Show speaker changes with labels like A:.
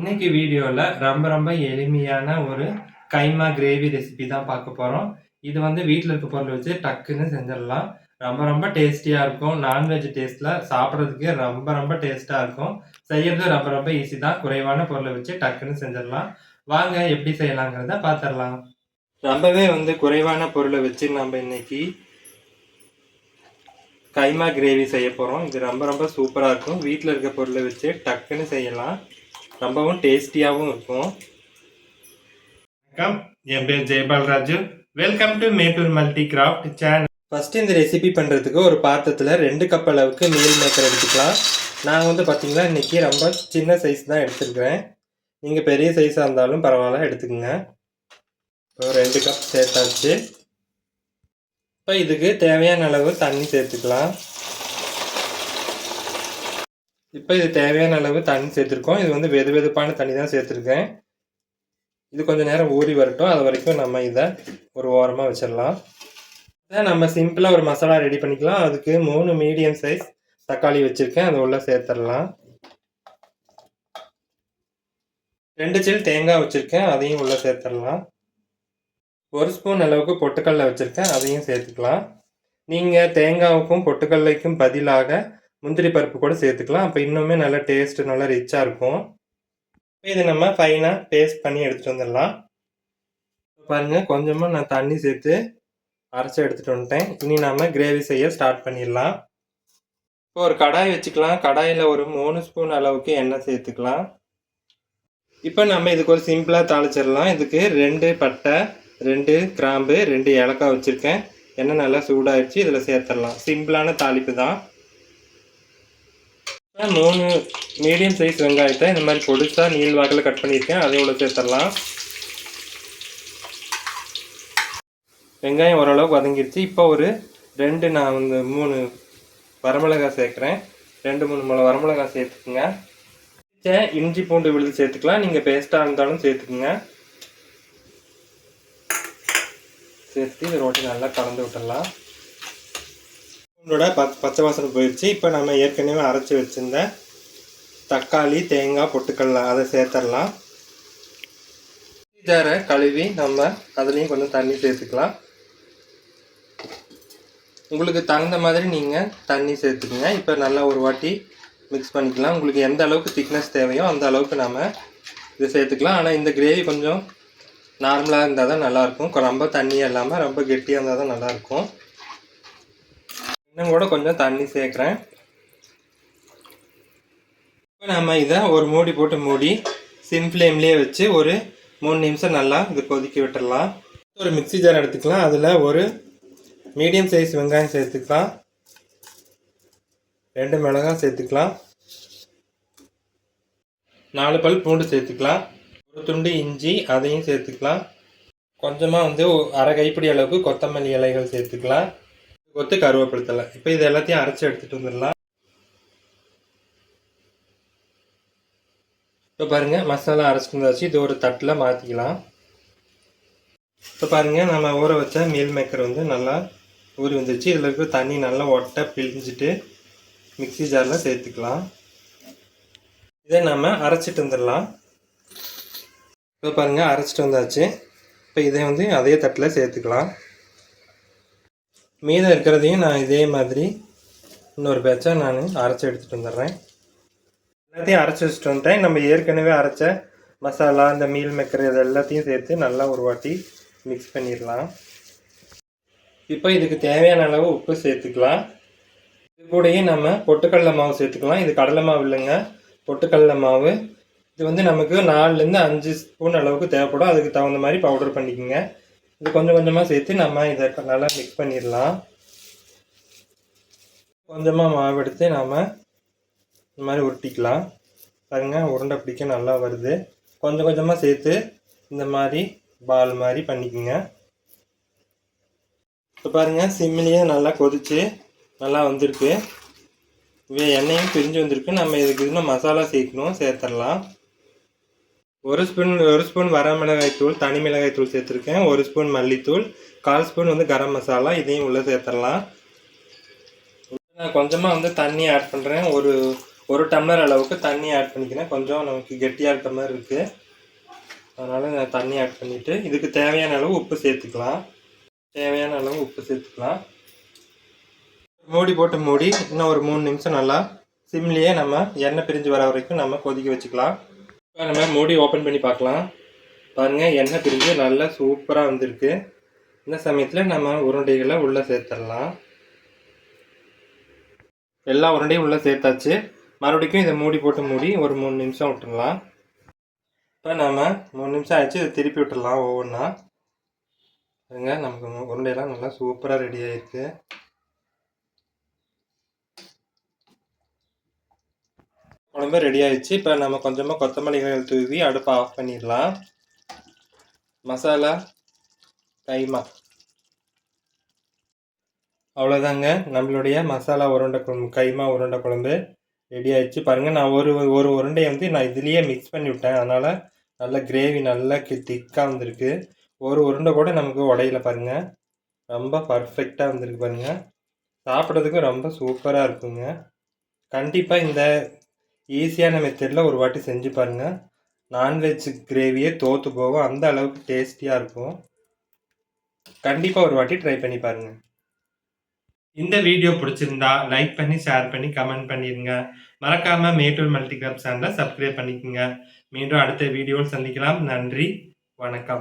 A: இன்னைக்கு வீடியோவில் ரொம்ப ரொம்ப எளிமையான ஒரு கைமா கிரேவி ரெசிபி தான் பார்க்க போகிறோம் இது வந்து வீட்டில் இருக்க பொருள் வச்சு டக்குன்னு செஞ்சிடலாம். ரொம்ப ரொம்ப டேஸ்டியாக இருக்கும். நான்வெஜ் டேஸ்ட்டில் சாப்பிட்றதுக்கு ரொம்ப ரொம்ப டேஸ்ட்டாக இருக்கும். செய்யறது ரொம்ப ரொம்ப ஈஸி தான். குறைவான பொருளை வச்சு டக்குன்னு செஞ்சிடலாம். வாங்க எப்படி செய்யலாங்கிறத பார்த்துடலாம் ரொம்பவே வந்து குறைவான பொருளை வச்சு நம்ம இன்னைக்கு கைமா கிரேவி செய்ய போகிறோம் இது ரொம்ப ரொம்ப சூப்பராக இருக்கும். வீட்டில் இருக்க பொருளை வச்சு டக்குன்னு செய்யலாம். ரொம்பவும் டேஸ்டியாகவும் இருக்கும். வணக்கம். என் பேர் Jayapal Raju welcome to Mettur multi craft channel first இந்த ரெசிபி பண்ணுறதுக்கு ஒரு பாத்திரத்தில் ரெண்டு கப் அளவுக்கு மீல் மேக்கர் எடுத்துக்கலாம். நான் வந்து பார்த்தீங்கன்னா இன்றைக்கி ரொம்ப சின்ன சைஸ் தான் எடுத்துருக்கிறேன். நீங்கள் பெரிய சைஸாக இருந்தாலும் பரவாயில்ல எடுத்துக்கோங்க. இப்போ ரெண்டு கப் சேர்த்தாச்சு. இப்போ இதுக்கு தேவையான அளவு தண்ணி சேர்த்துக்கலாம். இப்போ இது தேவையான அளவு தண்ணி சேர்த்துருக்கோம். இது வந்து வெது வெதுப்பான தண்ணி தான் சேர்த்துருக்கேன். இது கொஞ்சம் நேரம் ஊறி வரட்டும். அது வரைக்கும் நம்ம இதை ஒரு ஓரமாக வச்சிடலாம் இதை நம்ம சிம்பிளாக ஒரு மசாலா ரெடி பண்ணிக்கலாம். அதுக்கு மூணு மீடியம் சைஸ் தக்காளி வச்சுருக்கேன். அதை உள்ளே சேர்த்துடலாம் ரெண்டு சில் தேங்காய் வச்சுருக்கேன். அதையும் உள்ளே சேர்த்துடலாம் ஒரு ஸ்பூன் அளவுக்கு பொட்டுக்கடலை வச்சுருக்கேன். அதையும் சேர்த்துக்கலாம். நீங்கள் தேங்காவுக்கும் பொட்டுக்கடலைக்கும் பதிலாக முந்திரி பருப்பு கூட சேர்த்துக்கலாம். அப்போ இன்னுமே நல்லா டேஸ்ட்டு நல்லா ரிச்சாக இருக்கும். இது நம்ம ஃபைனாக பேஸ்ட் பண்ணி எடுத்துகிட்டு வந்துடலாம். பாருங்கள் கொஞ்சமாக நான் தண்ணி சேர்த்து அரைச்சி எடுத்துகிட்டு வந்துட்டேன். இனி நம்ம கிரேவி செய்ய ஸ்டார்ட் பண்ணிடலாம். இப்போ ஒரு கடாய் வச்சுக்கலாம். கடாயில் ஒரு மூணு ஸ்பூன் அளவுக்கு எண்ணெய் சேர்த்துக்கலாம். இப்போ நம்ம இதுக்கு ஒரு சிம்பிளாக தாளிச்சிடலாம். இதுக்கு ரெண்டு பட்டை ரெண்டு கிராம்பு ரெண்டு ஏலக்காய் வச்சுருக்கேன். எண்ணெய் நல்லா சூடாகிடுச்சு இதில் சேர்த்துடலாம். சிம்பிளான தாளிப்பு தான். மூணு மீடியம் சைஸ் வெங்காயத்தை இந்த மாதிரி பொடிசாக நீள் வாக்கில் கட் பண்ணியிருக்கேன். அதை இவ்வளோ சேர்த்துடலாம். வெங்காயம் ஓரளவுக்கு வதங்கிடுச்சு இப்போ ஒரு ரெண்டு நான் வந்து மூணு வரமிளகாய் சேர்க்குறேன். ரெண்டு மூணு மிளகா வரமிளகாய் சேர்த்துக்குங்க. இஞ்சி பூண்டு விழுது சேர்த்துக்கலாம். நீங்கள் பேஸ்ட்டாக இருந்தாலும் சேர்த்துக்குங்க. சேர்த்து இதை ரோட்டி நல்லா கலந்து விட்டுடலாம். நம்மளோட பச் பச்சை வாசனை போயிடுச்சு இப்போ நம்ம ஏற்கனவே அரைச்சி வச்சுருந்த தக்காளி தேங்காய் பொட்டுக்கடலை அதை சேர்த்துடலாம் ஜாரை கழுவி நம்ம அதுலேயும் கொஞ்சம் தண்ணி சேர்த்துக்கலாம். உங்களுக்கு தகுந்த மாதிரி நீங்கள் தண்ணி சேர்த்துக்குங்க. இப்போ நல்லா ஒரு வாட்டி மிக்ஸ் பண்ணிக்கலாம். உங்களுக்கு எந்த அளவுக்கு திக்னஸ் தேவையோ அந்த அளவுக்கு நம்ம இதை சேர்த்துக்கலாம். ஆனால் இந்த கிரேவி கொஞ்சம் நார்மலாக இருந்தால் தான் நல்லாயிருக்கும் ரொம்ப தண்ணியாக இல்லாமல் ரொம்ப கெட்டியாக இருந்தால் தான் நல்லாயிருக்கும் இன்னும் கூட கொஞ்சம் தண்ணி சேர்க்குறேன். இப்போ நம்ம இதை ஒரு மூடி போட்டு மூடி சிம் ஃப்ளேம்லேயே வச்சு ஒரு மூணு நிமிஷம் நல்லா இது கொதிக்க விட்டுடலாம். ஒரு மிக்சி ஜார் எடுத்துக்கலாம். அதில் ஒரு மீடியம் சைஸ் வெங்காயம் சேர்த்துக்கலாம். ரெண்டு மிளகாய் சேர்த்துக்கலாம். நாலு பல் பூண்டு சேர்த்துக்கலாம். ஒரு துண்டு இஞ்சி அதையும் சேர்த்துக்கலாம். கொஞ்சமாக வந்து அரை கைப்பிடி அளவுக்கு கொத்தமல்லி இலைகள் சேர்த்துக்கலாம். கொத்து கருவேப்பிலை இப்போ இது எல்லாத்தையும் அரைச்சி எடுத்துகிட்டு வந்துடலாம். இப்போ பாருங்கள் மசாலா அரைச்சிட்டு வந்தாச்சு. இது ஒரு தட்டில் மாற்றிக்கலாம் இப்போ பாருங்கள் நம்ம ஊற வச்ச மீல் மேக்கர் வந்து நல்லா ஊறி வந்துச்சு இதில் இருக்கிற தண்ணி நல்லா ஒட்டை பிழிஞ்சிட்டு மிக்சி ஜாரில் சேர்த்துக்கலாம். இதை நம்ம அரைச்சிட்டு வந்துடலாம். இப்போ பாருங்கள் அரைச்சிட்டு வந்தாச்சு. இப்போ இதை வந்து அதே தட்டில் சேர்த்துக்கலாம். மீதம் இருக்கிறதையும் நான் இதே மாதிரி இன்னொரு பேட்சாக நான் அரைச்சி எடுத்துகிட்டு வந்துடுறேன். எல்லாத்தையும் அரைச்சி வச்சுட்டு வந்துட்டேன். நம்ம ஏற்கனவே அரைச்ச மசாலா இந்த மீல் மேக்கர் இது எல்லாத்தையும் சேர்த்து நல்லா ஒரு வாட்டி மிக்ஸ் பண்ணிடலாம். இப்போ இதுக்கு தேவையான அளவு உப்பு சேர்த்துக்கலாம். இது கூடயே நம்ம பொட்டுக்கடலை மாவு சேர்த்துக்கலாம். இது கடலை மாவு இல்லைங்க. பொட்டுக்கடலை மாவு. இது வந்து நமக்கு நாலுலேருந்து அஞ்சு ஸ்பூன் அளவுக்கு தேவைப்படும். அதுக்கு தகுந்த மாதிரி பவுடர் பண்ணிக்கோங்க. இது கொஞ்சம் கொஞ்சமாக சேர்த்து நம்ம இதை நல்லா மிக்ஸ் பண்ணிடலாம். கொஞ்சமாக மாவு எடுத்து நாம் இந்த மாதிரி உருட்டிக்கலாம். பாருங்கள் உருண்டை பிடிக்க நல்லா வருது. கொஞ்சம் கொஞ்சமாக சேர்த்து இந்த மாதிரி பால் மாதிரி பண்ணிக்கோங்க. இப்போ பாருங்கள் சிம்மிலேயே நல்லா கொதிச்சு நல்லா வந்திருக்கு. எண்ணெயும் பிரிஞ்சு வந்திருக்கு. நம்ம இதுக்கு இன்னும் மசாலா சேர்க்கணும் சேர்த்துடலாம். ஒரு ஸ்பூன் ஒரு ஸ்பூன் வரமிளகாய் தூள் தனி மிளகாய் தூள் சேர்த்துருக்கேன். ஒரு ஸ்பூன் மல்லித்தூள் கால் ஸ்பூன் வந்து கரம் மசாலா இதையும் உள்ளே சேர்த்துடலாம். நான் கொஞ்சமாக வந்து தண்ணி ஆட் பண்ணுறேன் ஒரு ஒரு டம்ளர் அளவுக்கு தண்ணி ஆட் பண்ணிக்கிறேன். கொஞ்சம் நமக்கு கெட்டியாக இருக்க மாதிரி இருக்குது அதனால் நான் தண்ணி ஆட் பண்ணிவிட்டு இதுக்கு தேவையான அளவு உப்பு சேர்த்துக்கலாம். தேவையான அளவு உப்பு சேர்த்துக்கலாம். மூடி போட்டு மூடி இன்னும் ஒரு மூணு நிமிஷம் நல்லா சிம்லேயே நம்ம எண்ணெய் பிரிஞ்சு வர வரைக்கும் நம்ம கொதிக்க வச்சுக்கலாம். நம்ம மூடி ஓப்பன் பண்ணி பார்க்கலாம். பாருங்கள் எண்ணெய் பிரிஞ்சு நல்லா சூப்பராக வந்திருக்கு. இந்த சமயத்தில் நம்ம உருண்டைகளை உள்ளே சேர்த்துடலாம். எல்லா உருண்டையும் உள்ளே சேர்த்தாச்சு. மறுபடியும் இதை மூடி போட்டு மூடி ஒரு மூணு நிமிஷம் விட்டுடலாம். இப்போ நம்ம மூணு நிமிஷம் ஆயிடுச்சு இதை திருப்பி விட்டுடலாம் ஒவ்வொன்றா பாருங்க நமக்கு உருண்டையெல்லாம் நல்லா சூப்பராக ரெடி ஆகிருக்கு குழம்பு ரெடி ஆயிடுச்சு. இப்போ நம்ம கொஞ்சமாக கொத்தமல்லிகள் தூவி அடுப்பை ஆஃப் பண்ணிடலாம். மசாலா கைமா அவ்வளோதாங்க நம்மளுடைய மசாலா உருண்டை குழம்பு கைமா உருண்டை குழம்பு ரெடி ஆயிடுச்சு. பாருங்கள் நான் ஒரு ஒரு உருண்டையை வந்து நான் இதுலேயே மிக்ஸ் பண்ணி விட்டேன். அதனால் நல்ல கிரேவி நல்லா திக்காக வந்திருக்கு. ஒரு உருண்டை கூட நமக்கு உடையில பாருங்கள் ரொம்ப பர்ஃபெக்டாக வந்திருக்கு பாருங்கள் சாப்பிட்றதுக்கு ரொம்ப சூப்பராக இருக்குங்க. கண்டிப்பாக இந்த ஈஸியான மெத்தடில் ஒரு வாட்டி செஞ்சு பாருங்கள் நான்வெஜ் கிரேவியே தோற்று போகும். அந்த அளவுக்கு டேஸ்டியாக இருக்கும். கண்டிப்பாக ஒரு வாட்டி ட்ரை பண்ணி பாருங்கள் இந்த வீடியோ பிடிச்சிருந்தா லைக் பண்ணி ஷேர் பண்ணி கமெண்ட் பண்ணிடுங்க மறக்காமல் மேட்டூர் மல்டிகிராப் சேனலை சப்ஸ்கிரைப் பண்ணிக்கோங்க. மீண்டும் அடுத்த வீடியோவில் சந்திக்கலாம். நன்றி. வணக்கம்.